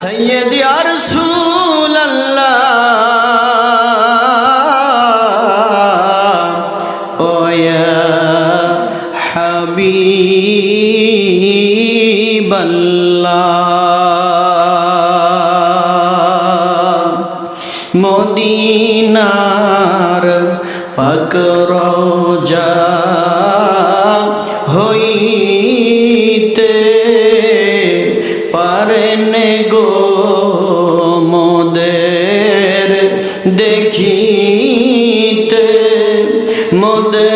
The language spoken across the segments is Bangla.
سيد يا رسول الله ويا حبيب الله মদিনার পাক রোজা হইতে পারেন গো মোদের দেখিতে মোদের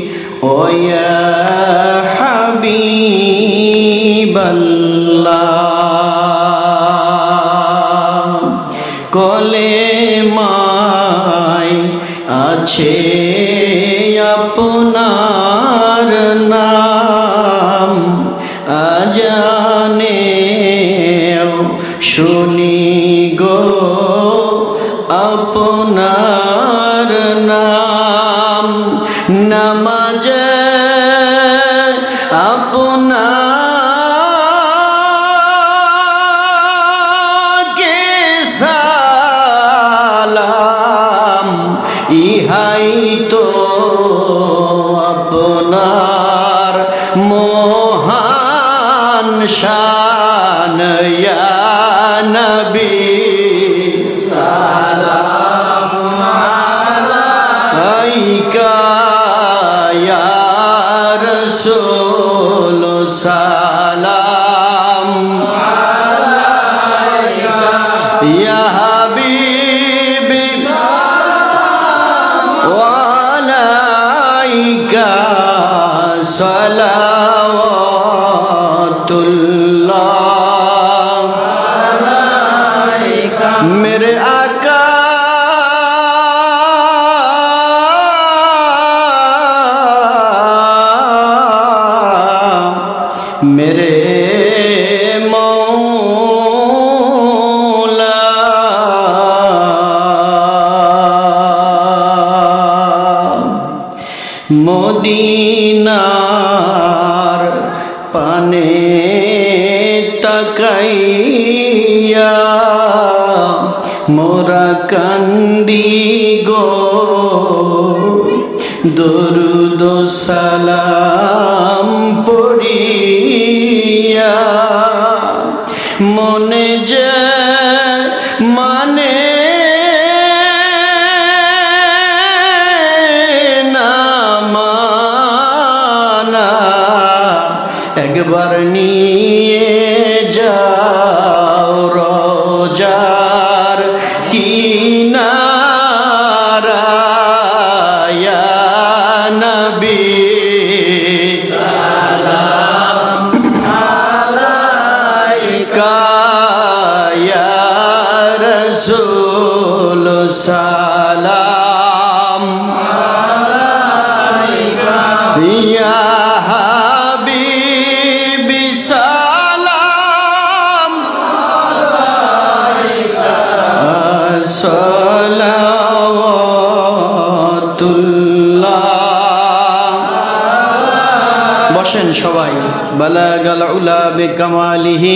ওয়া হাবিবাল্লাহ কলে মাই আছে আপনার নাম আজানে শুনি গো আপনার নামাজে আপনাকে সালাম ইহাই তো আপনার মদিনার পানে তাকাইয়া মোরা কান্দি গো। দরুদ সালাম পড়িয়া মনে রসুল সালাম। হাবিবি সালাম। সালাওয়াতুল্লাহ। বসেন সবাই। বালাগাল উলা বিকামালিহি